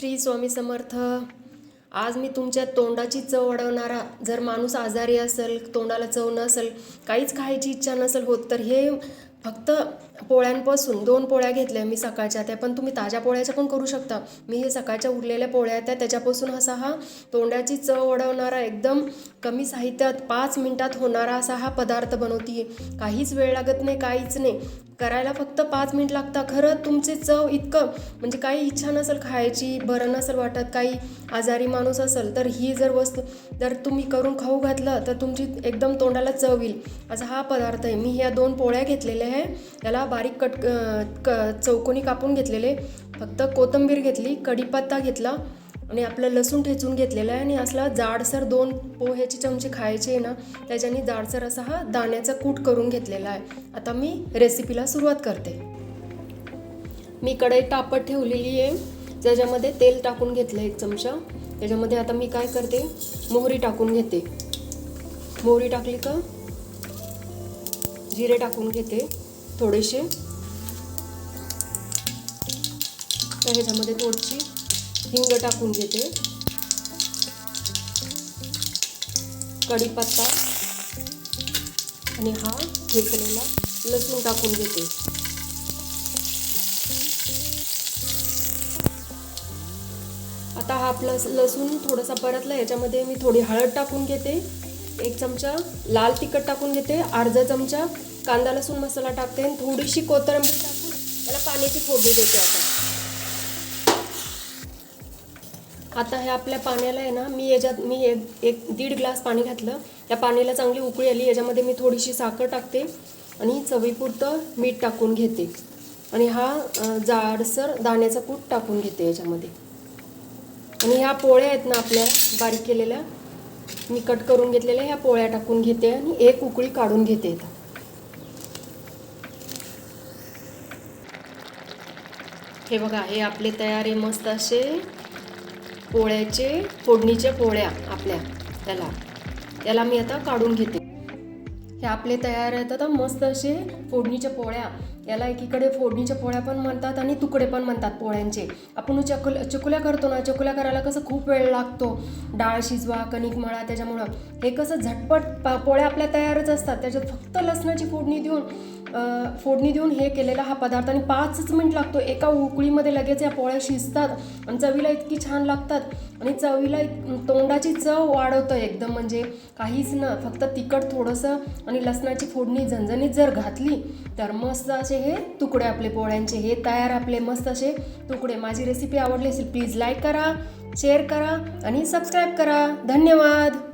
श्री स्वामी समर्थ आज मी तुमच्या तोंडाची चव वाढवणारा जर माणूस आजारी असेल तोंडाला चव नसेल काहीच खायची इच्छा नसेल होत तर हे फक्त पोळ्यांपासून दोन पोळ्या घेतल्या मी सकाळच्या त्या पण तुम्ही ताज्या पोळ्याच्या पण करू शकता. मी हे सकाळच्या उरलेल्या पोळ्या त्या त्याच्यापासून असा हा तोंडाची चव वाढवणारा एकदम कमी साहित्यात पाच मिनटात होणारा असा हा पदार्थ बनवते काहीच वेळ लागत नाही काहीच नाही. करायला फक्त पाच मिनिट लागतात. खरं तुमचे चव इतकं म्हणजे काही इच्छा नसेल खायची बरं नसेल वाटत काही आजारी माणूस असेल तर ही जर वस्तू जर तुम्ही करून खाऊ घातलं तर तुमची एकदम तोंडाला चव येईल. असा हा पदार्थ आहे. मी ह्या दोन पोळ्या घेतलेल्या आहे. याला बारीक कट क चौकोनी कापून घेतलेले. फक्त कोथिंबीर घेतली कढीपत्ता घेतला. आणि आपलं लसूण ठेचून घेतलेलं आहे आणि असला जाडसर दोन पोह्याचे चमचे खायचे आहे ना त्याच्याने जाडसर असा हा दाण्याचा कूट करून घेतलेला आहे. आता मी रेसिपीला सुरुवात करते. मी कढई तापत ठेवलेली आहे. त्याच्यामध्ये तेल टाकून घेतलं एक चमचा. त्याच्यामध्ये आता मी काय करते मोहरी टाकून घेते. मोहरी टाकली का जिरे टाकून घेते थोडेसे. तर ह्याच्यामध्ये थोडीशी हिंग टाकून घेते. कढीपत्ता. आणि हा ठेकलेला लसूण टाकून घेते. आता हा आपला लसूण थोडासा परतला याच्यामध्ये मी थोडी हळद टाकून घेते. एक चमचा लाल तिखट टाकून घेते अर्धा चमचा कांदा लसूण मसाला टाकते आणि थोडीशी कोथिंबीर टाकून त्याला पाण्याची फोडणी देते आता. आता हे आपल्या पाण्याला आहे ना मी याच्यात मी एक एक दीड ग्लास पाणी घातलं. त्या पाण्याला चांगली उकळी आली याच्यामध्ये मी थोडीशी साखर टाकते आणि चवीपुरतं मीठ टाकून घेते. आणि हा जाडसर दाण्याचा कूट टाकून घेते याच्यामध्ये. आणि ह्या पोळ्या आहेत ना आपल्या बारीक केलेल्या मी कट करून घेतलेल्या ह्या पोळ्या टाकून घेते आणि एक उकळी काढून घेते आता हे बघा हे आपले तयार आहे मस्त असे पोळ्याचे फोडणीच्या पोळ्या आपल्या त्याला. त्याला मी आता काढून घेते. हे आपले तयार आहेत. आता मस्त असे फोडणीच्या पोळ्या. याला एकीकडे फोडणीच्या पोळ्या पण म्हणतात आणि तुकडे पण म्हणतात पोळ्यांचे. आपण चकुल चकुल्या करतो ना चकुल्या करायला कसं खूप वेळ लागतो. डाळ शिजवा कणिक मळा त्याच्यामुळं. हे कसं झटपट पा पोळ्या आपल्या तयारच असतात. त्याच्यात फक्त लसणाची फोडणी देऊन फोडणी देऊन हे केलेला हा पदार्थ आणि पाचच मिनिट लागतो. एका उकळीमध्ये लगेच या पोळ्या शिजतात आणि चवीला इतकी छान लागतात. आणि चवीला इत- तोंडाची चव वाढवतं एकदम म्हणजे काहीच ना फक्त तिखट थोडंसं आणि लसणाची फोडणी झणझणीत जर घातली तर मस्त असे हे तुकडे आपले पोळ्यांचे हे तयार आपले मस्त असे तुकडे. माझी रेसिपी आवडली असेल प्लीज लाईक करा शेअर करा आणि सबस्क्राईब करा. धन्यवाद!